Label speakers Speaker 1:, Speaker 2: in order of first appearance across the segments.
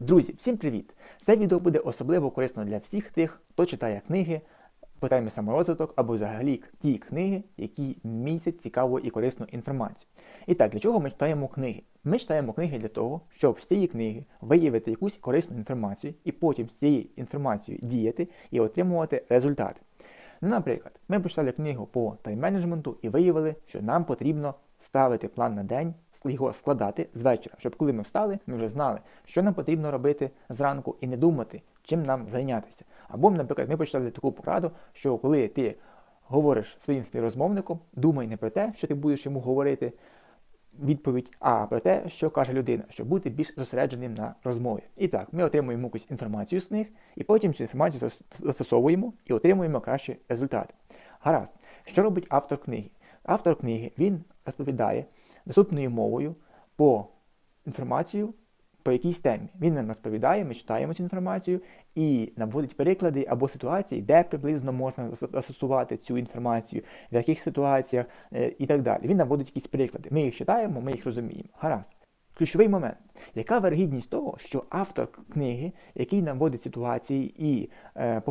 Speaker 1: Друзі, всім привіт! Це відео буде особливо корисно для всіх тих, хто читає книги темі саморозвиток або взагалі ті книги, які містять цікаву і корисну інформацію. І так, для чого ми читаємо книги? Ми читаємо книги для того, щоб з цієї книги виявити якусь корисну інформацію і потім з цією інформацією діяти і отримувати результати. Наприклад, ми почитали книгу по тайм-менеджменту і виявили, що нам потрібно ставити план на день, його складати з вечора, щоб коли ми встали, ми вже знали, що нам потрібно робити зранку і не думати, чим нам зайнятися. Або, наприклад, ми почитали таку пораду, що коли ти говориш своїм співрозмовником, думай не про те, що ти будеш йому говорити відповідь, а про те, що каже людина, щоб бути більш зосередженим на розмові. І так, ми отримуємо якусь інформацію з них, і потім цю інформацію застосовуємо і отримуємо кращі результати. Гаразд, що робить автор книги? Автор книги він розповідає доступною мовою по інформацію по якійсь темі. Він нам розповідає, ми читаємо цю інформацію і наводить переклади або ситуації, де приблизно можна застосувати цю інформацію, в яких ситуаціях е, і так далі. Він наводить якісь приклади. Ми їх читаємо, ми їх розуміємо. Гаразд. Ключовий момент, яка вергідність того, що автор книги, який наводить ситуації, і е,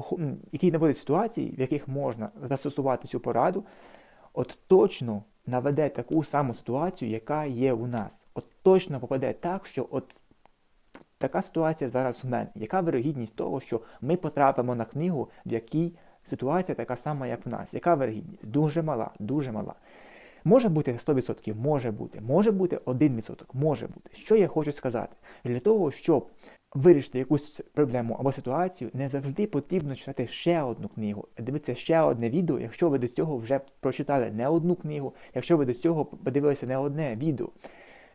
Speaker 1: який наводить ситуації, в яких можна застосувати цю пораду, от точно наведе таку саму ситуацію, яка є у нас. От точно попаде так, що от така ситуація зараз у мене. Яка вирогідність того, що ми потрапимо на книгу, в якій ситуація така сама, як в нас? Яка вирогідність? Дуже мала, дуже мала. Може бути 100%, може бути, може бути 1%, може бути. Що я хочу сказати? Для того, щоб вирішити якусь проблему або ситуацію, не завжди потрібно читати ще одну книгу, дивитися ще одне відео, якщо ви до цього вже прочитали не одну книгу, якщо ви до цього подивилися не одне відео.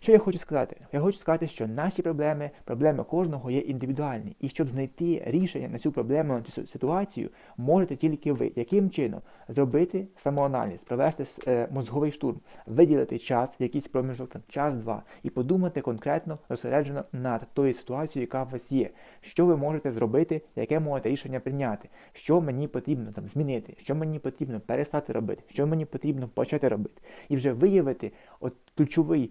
Speaker 1: Що я хочу сказати? Я хочу сказати, що наші проблеми, проблеми кожного є індивідуальні. І щоб знайти рішення на цю проблему, на цю ситуацію, можете тільки ви. Яким чином зробити самоаналіз, провести е, мозговий штурм, виділити час, якийсь проміжок, там час-два, і подумати конкретно зосереджено над тою ситуацією, яка у вас є. Що ви можете зробити, яке можете рішення прийняти, що мені потрібно там змінити, що мені потрібно перестати робити, що мені потрібно почати робити. І вже виявити от ключовий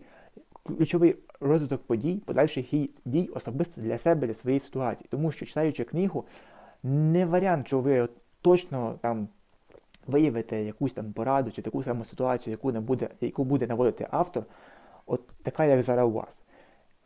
Speaker 1: ключовий розвиток подій, подальших дій особисто для себе, для своєї ситуації. Тому що читаючи книгу, не варіант, що ви точно там виявите якусь там пораду чи таку саму ситуацію, яку не буде, яку буде наводити автор, от така, як зараз у вас.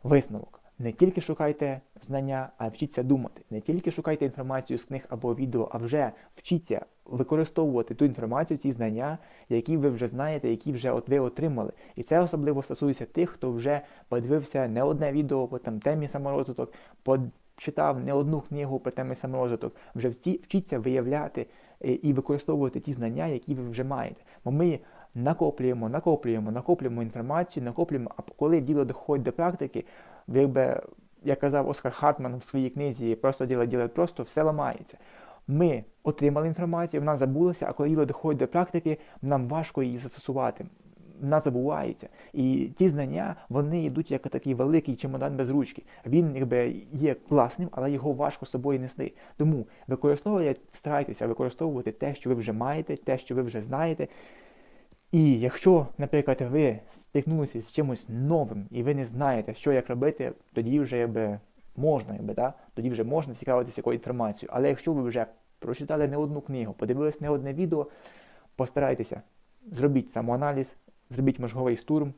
Speaker 1: Висновок. Не тільки шукайте знання, а вчіться думати. Не тільки шукайте інформацію з книг або відео, а вже вчіться використовувати ту інформацію, ті знання, які ви вже знаєте, які вже от ви отримали. І це особливо стосується тих, хто вже подивився не одне відео по там, темі саморозвиток, почитав не одну книгу по темі саморозвиток. Вже вчіться виявляти е, і використовувати ті знання, які ви вже маєте. Бо ми накоплюємо, накоплюємо, накоплюємо інформацію, накоплюємо, а коли діло доходить до практики, якби, як казав Оскар Хартман в своїй книзі, просто діло ділять просто, все ламається. Ми отримали інформацію, вона забулася, а коли діло доходить до практики, нам важко її застосувати. Вона забувається. І ті знання, вони йдуть як такий великий чемодан без ручки. Він якби є класним, але його важко з собою нести. Тому використовуйте, старайтеся використовувати те, що ви вже маєте, те, що ви вже знаєте. І якщо, наприклад, ви стикнулися з чимось новим і ви не знаєте, що як робити, тоді вже якби, можна, якби, да? тоді вже можна цікавитися якою інформацією. Але якщо ви вже прочитали не одну книгу, подивилися не одне відео, постарайтеся, зробіть самоаналіз, зробіть мозговий штурм,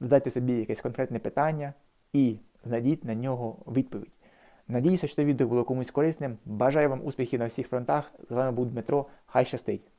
Speaker 1: задайте собі якесь конкретне питання і знайдіть на нього відповідь. Надіюся, що це відео було комусь корисним. Бажаю вам успіхів на всіх фронтах. З вами був Дмитро. Хай щастить!